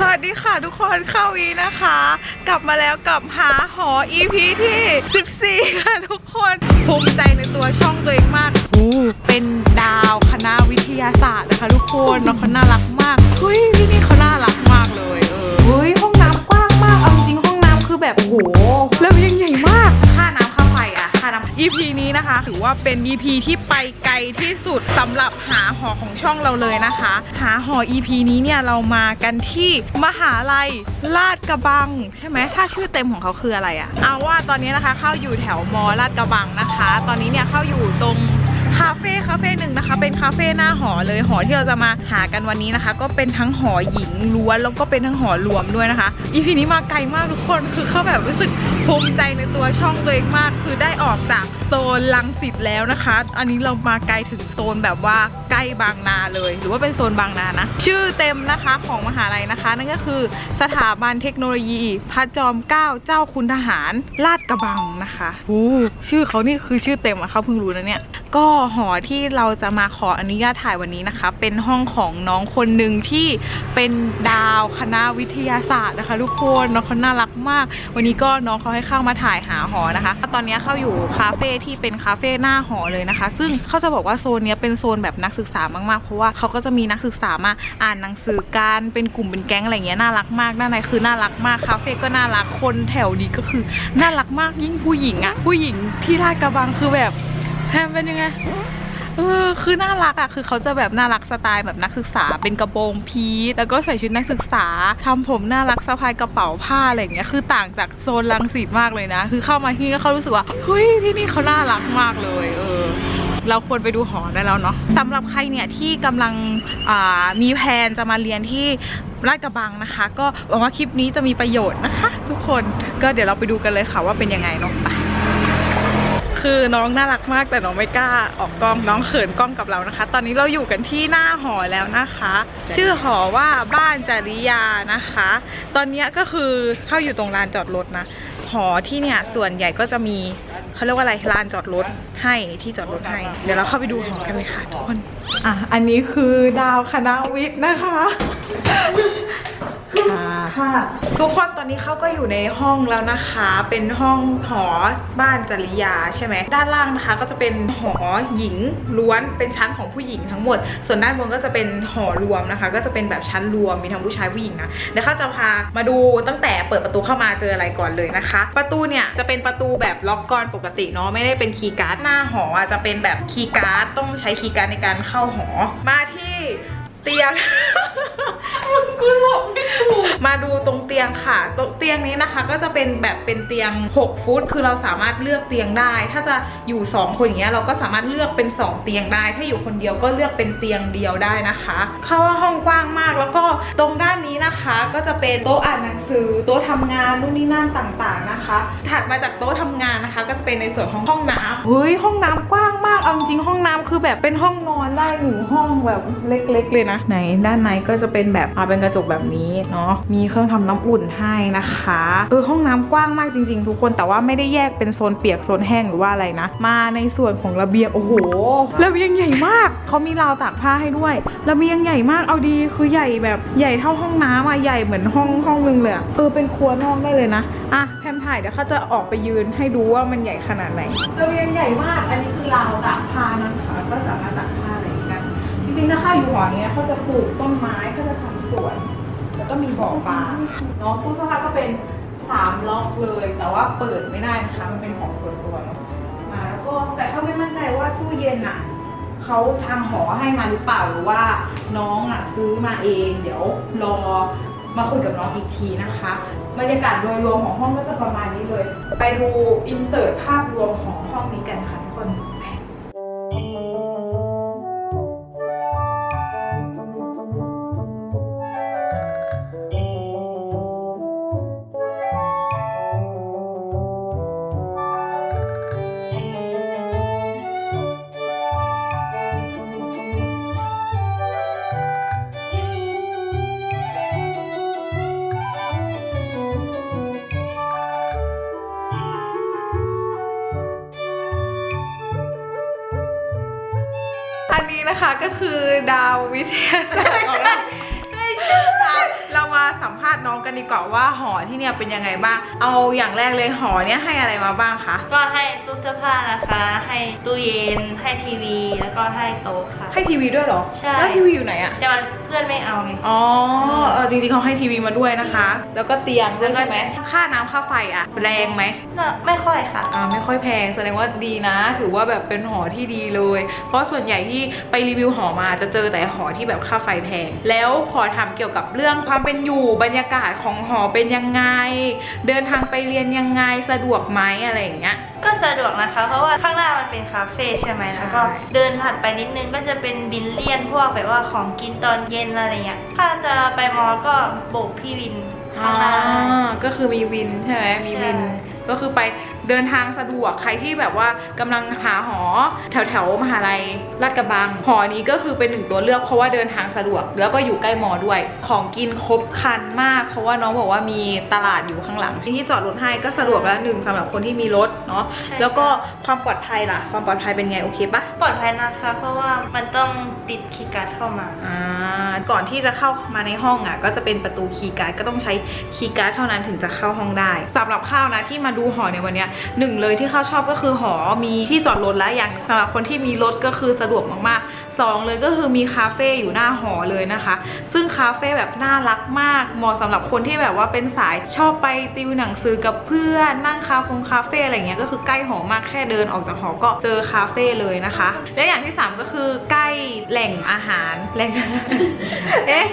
สวัสดีค่ะทุกคนเข้าวีนะคะ กลับมาแล้วกับหาหอ EP ที่ 14 ค่ะทุกคนภูมิใจในตัวช่องตัวเองมากอ้เป็นดาวคณะวิทยาศาสตร์นะคะทุกคนน้องเขาน่ารักมากเฮ้ยที่นี่เขาน่ารัก ว่าเป็น EP ที่ไปไกลที่สุดสำหรับหาหอของช่องเราเลยนะคะ หาหอ EP นี้เนี่ยเรามากันที่มหาลัยลาดกระบัง ใช่ไหมถ้าชื่อเต็มของเขาคืออะไรอะเอาว่าตอนนี้นะคะเข้าอยู่แถวมอลาดกระบังนะคะ ตอนนี้เนี่ยเข้าอยู่ตรง คาเฟ่คาเฟ่หนึ่งนะคะ เป็นคาเฟ่หน้าหอเลยหอที่เราจะมาหากันวันนี้นะคะ ก็เป็นทั้งหอหญิงล้วนแล้วก็เป็นทั้งหอรวมด้วยนะคะอีพีนี้มาไกลมากทุกคนคือเขาแบบรู้สึกภูมิใจในตัวช่องตัวเองมาก คือได้ออกจากโซนลังสิตแล้วนะคะ อันนี้เรามาไกลถึงโซนแบบว่าใกล้บางนาเลย หรือว่าเป็นโซนบางนานะ ชื่อเต็มนะคะของมหาลัยนะคะ นั่นก็คือสถาบันเทคโนโลยี พระจอมเกล้าเจ้าคุณทหารลาดกระบังนะคะอู้ชื่อเขานี่คือชื่อเต็มอะเขาเพิ่งรู้นะเนี่ย ก็หอที่เราจะมาขออนุญาตถ่ายวันนี้นะคะ เป็นห้องของน้องคนหนึ่งที่เป็นดาวคณะวิทยาศาสตร์นะคะ ทุกคนน้องเขาน่ารักมาก วันนี้ก็น้องเขาให้เข้ามาถ่ายหาหอนะคะ ตอนนี้เข้าอยู่คาเฟ่ที่เป็นคาเฟ่หน้าหอเลยนะคะ ซึ่งเขาจะบอกว่าโซนนี้เป็นโซนแบบนักศึกษามากๆ เพราะว่าเขาก็จะมีนักศึกษามาอ่านหนังสือการเป็นกลุ่มเป็นแก๊งอะไรเงี้ยน่ารักมากด้านในคือน่ารักมากคาเฟ่ก็น่ารักคนแถวนี้ก็คือน่ารักมากยิ่งผู้หญิงอะผู้หญิงที่ลาดกระบังคือแบบ แฮมเป็นยังไงเออคือน่ารักอะคือเขาจะแบบน่ารักสไตล์แบบนักศึกษา เป็นกระโปรงพีทแล้วก็ใส่ชุดนักศึกษาทำผมน่ารักสะพายกระเป๋าผ้าอะไรอย่างเงี้ยคือต่างจากโซนลังสิตมากเลยนะ คือเข้ามาที่นี่เขารู้สึกว่าเฮ้ยที่นี่เขาน่ารักมากเลยเออเราควรไปดูหอได้แล้วเนาะสำหรับใครเนี่ยที่กำลังมีแพนจะมาเรียนที่ลาดกระบังนะคะ ก็หวังว่าคลิปนี้จะมีประโยชน์นะคะ ทุกคนก็เดี๋ยวเราไปดูกันเลยค่ะว่าเป็นยังไงเนาะไป คือน้องน่ารักมากแต่น้องไม่กล้าออกกล้องน้องเขินกล้องกับเรานะคะ ตอนนี้เราอยู่กันที่หน้าหอแล้วนะคะ ชื่อหอว่าบ้านจริยานะคะ ตอนนี้ก็คือเข้าอยู่ตรงลานจอดรถนะ หอที่เนี่ยส่วนใหญ่ก็จะมีเขาเรียกว่าอะไรลานจอดรถให้ที่จอดรถให้ เดี๋ยวเราเข้าไปดูหอกันเลยค่ะทุกคนอะอันนี้คือดาวคณะวิทย์นะคะ ค่ะ ทุกคนตอนนี้เขาก็อยู่ในห้องแล้วนะคะ เป็นห้องหอบ้านจริยาใช่ไหม ด้านล่างนะคะก็จะเป็นหอหญิงล้วน เป็นชั้นของผู้หญิงทั้งหมด ส่วนด้านบนก็จะเป็นหอรวมนะคะ ก็จะเป็นแบบชั้นรวม มีทั้งผู้ชายผู้หญิงนะ เดี๋ยวเขาจะพามาดูตั้งแต่เปิดประตูเข้ามาเจออะไรก่อนเลยนะคะ ประตูเนี่ยจะเป็นประตูแบบล็อกกอนปกติเนาะ ไม่ได้เป็นคีย์การ์ด หน้าหอจะเป็นแบบคีย์การ์ด ต้องใช้คีย์การ์ดในการเข้าหอ มาที่เตียง กูหลบไม่ถูกมาดูตรงเตียงค่ะตรงเตียงนี้นะคะ ก็จะเป็นแบบเป็นเตียง 6 ฟุต คือเราสามารถเลือกเตียงได้ ถ้าจะอยู่ 2 คนอย่างเงี้ยเราก็สามารถเลือกเป็น 2 เตียงได้ ถ้าอยู่คนเดียวก็เลือกเป็นเตียงเดียวได้นะคะ เข้าว่าห้องกว้างมากแล้วก็ตรงด้านนี้นะคะ ก็จะเป็นโต๊ะอ่านหนังสือโต๊ะทำงานนู่นนี่นั่นต่างๆนะคะ ถัดมาจากโต๊ะทำงานนะคะ ก็จะเป็นในส่วนของห้องน้ำเฮ้ยห้องน้ำกว้างมากเอาจริงห้องน้ำคือแบบเป็นห้องนอนได้หนึ่งห้องแบบเล็ก ๆ เลยนะไหนด้านในก็จะเป็นแบบอ่าเป็นกระจกแบบนี้เนาะมีเครื่องทำน้ำอุ่นให้นะคะเออห้องน้ำกว้างมากจริง ๆ ทุกคนแต่ว่าไม่ได้แยกเป็นโซนเปียกโซนแห้งหรือว่าอะไรนะ มาในส่วนของระเบียงโอ้โหระเบียงใหญ่มากเขามีราวตากผ้าให้ด้วยระเบียงใหญ่มากเอาดีคือใหญ่แบบใหญ่เท่าห้องน้ำอะใหญ่เหมือนห้องห้องนึงเลยอเออเป็นครัวนอกได้เลยนะอะแพมถ่ายเดี๋ยวเขาจะออกไปยืนให้ดูว่ามันใหญ่ขนาดไหนระเบียงใหญ่มากอันนี้คือราวตากผ้านะคะก็สามารถ จริงๆนะคะอยู่หอเนี้ยเขาจะปลูกต้นไม้เขาจะทำสวน แล้วก็มีบ่อปลาเนาะตู้เสื้อผ้าก็เป็นสามล็อกเลย แต่ว่าเปิดไม่ได้นะคะมันเป็นของส่วนตัวเนาะมาแล้วก็แต่เขาไม่มั่นใจว่าตู้เย็นอะเขาทางหอให้มาหรือเปล่าหรือว่าน้องอะซื้อมาเอง เดี๋ยวรอมาคุยกับน้องอีกทีนะคะ บรรยากาศโดยรวมของห้องก็จะประมาณนี้เลย ไปดูอินเสิร์ตภาพรวมของห้องนี้กันค่ะทุกคน อันนี้นะคะก็คือดาววิทยาศาสตร์ของเราได้ชื่อค่ะเราเรามาสัมภาษณ์น้องกันดีกว่าว่าหอที่เนี่ยเป็นยังไงบ้าง เอาอย่างแรกเลยหอเนี่ยให้อะไรมาบ้างคะ ก็ให้ตู้เสื้อผ้านะคะ ให้ตู้เย็น ให้ทีวี แล้วก็ให้โต๊ะค่ะ ให้ทีวีด้วยเหรอ ใช่ แล้วทีวีอยู่ไหนอะแต่มันเพื่อนไม่เอาไง อ๋อเออจริงๆเขาให้ทีวีมาด้วยนะคะ แล้วก็เตียงด้วยแล้วก็ใช่ไหมค่าน้ำค่าไฟอะแรงไหมน่ะไม่ค่อยค่ะ อ่าไม่ค่อยแพงแสดงว่าดีนะ ถือว่าแบบเป็นหอที่ดีเลย เพราะส่วนใหญ่ที่ไปรีวิวหอมาจะเจอแต่หอที่แบบค่าไฟแพง แล้วขอถามเกี่ยวกับเรื่องความเป็นอยู่บรรยากาศของหอเป็นยังไง เดินทางไปเรียนยังไงสะดวกไหมอะไรอย่างเงี้ย ก็สะดวกนะคะ เพราะว่าข้างหน้ามันเป็นคาเฟ่ใช่ไหมใช่แล้วก็เดินผ่านไปนิดนึงก็จะเป็นบิลเลียนพวกแบบว่าของกินตอนเย็นอะไรเงี้ยถ้าจะไปมอลก็โบกพี่วินข้างหน้าก็คือมีวินใช่ไหมมีวินใช่ก็คือไป เดินทางสะดวกใครที่แบบว่ากำลังหาหอ แถวแถวๆมหาลัยลาดกระบังหอนี้ก็คือเป็นหนึ่งตัวเลือกเพราะว่าเดินทางสะดวก แล้วก็อยู่ใกล้มอด้วย ของกินครบครันมาก เพราะว่าน้องบอกว่ามีตลาดอยู่ข้างหลังที่จอดรถให้ก็สะดวกแล้วหนึ่งสำหรับคนที่มีรถเนาะใช่แล้วก็ความปลอดภัยล่ะ ความปลอดภัยเป็นไงโอเคปะปลอดภัยนะคะ เพราะว่ามันต้องติดคีย์การ์ดเข้ามาอ่าก่อนที่จะเข้ามาในห้องอะก็จะเป็นประตูคีย์การ์ดก็ต้องใช้คีย์การ์ดเท่านั้นถึงจะเข้าห้องได้สำหรับข้าวนะที่มาดูหอในวันเนี้ยหนึ่งเลยที่เขาชอบก็คือหอมีที่จอดรถและอย่างสำหรับคนที่มีรถก็คือสะดวกมากๆสองเลยก็คือมีคาเฟ่อยู่หน้าหอเลยนะคะ ซึ่งคาเฟ่แบบน่ารักมากเหมาะสำหรับคนที่แบบว่าเป็นสายชอบไปติวหนังสือกับเพื่อนนั่งคาเฟงคาเฟ่อะไรเงี้ยก็คือใกล้หอมากแค่เดินออกจากหอก็เจอคาเฟ่เลยนะคะ และอย่างที่สามก็คือใกล้แหล่งอาหารแหล่งเอ๊ะ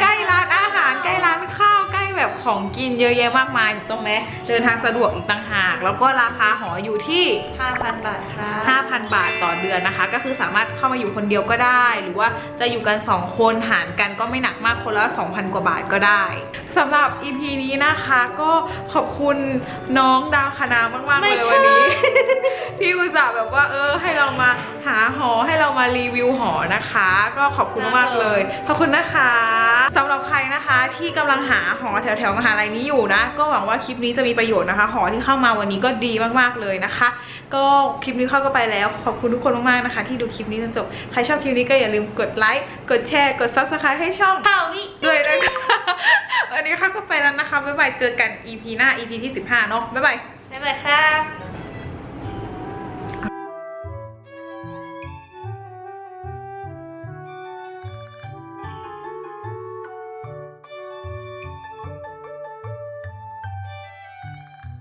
ใกล้ร้านอาหารใกล้ร้านข้าว แบบของกินเยอะแยะมากมายถูกต้องไหมเดินทางสะดวกอีกต่างหาก แล้วก็ราคาหออยู่ที่ 5,000 บาทค่ะ 5,000 บาทต่อเดือนนะคะ ก็คือสามารถเข้ามาอยู่คนเดียวก็ได้ หรือว่าจะอยู่กัน 2 คนหารกันก็ไม่หนักมากคนละ 2,000 กว่าบาทก็ได้สำหรับ EP นี้นะคะก็ขอบคุณน้องดาวคณามากๆไม่เลยใช่วันนี้ ที่อุตส่าห์แบบว่าเออให้เรามาหาหอให้เรามารีวิวหอนะคะ ก็ขอบคุณมากๆเลยขอบคุณนะคะสำหรับใครนะคะที่กำลังหาหอแถวๆมหาลัยนี้อยู่นะ ก็หวังว่าคลิปนี้จะมีประโยชน์นะคะ หอที่เข้ามาวันนี้ก็ดีมากๆเลยนะคะ ก็คลิปนี้เข้าก็ไปแล้ว ขอบคุณทุกคนมากๆนะคะ ที่ดูคลิปนี้จนจบใครชอบคลิปนี้ก็อย่าลืมกดไลค์กดแชร์กด subscribe ให้ช่องข่าววิด้วยนะคะวันนี้ค่ะก็ไปแล้วนะคะบ๊ายบายเจอกัน EP หน้า EP ที่ 15เนาะบ๊ายบายบ๊ายบายค่ะ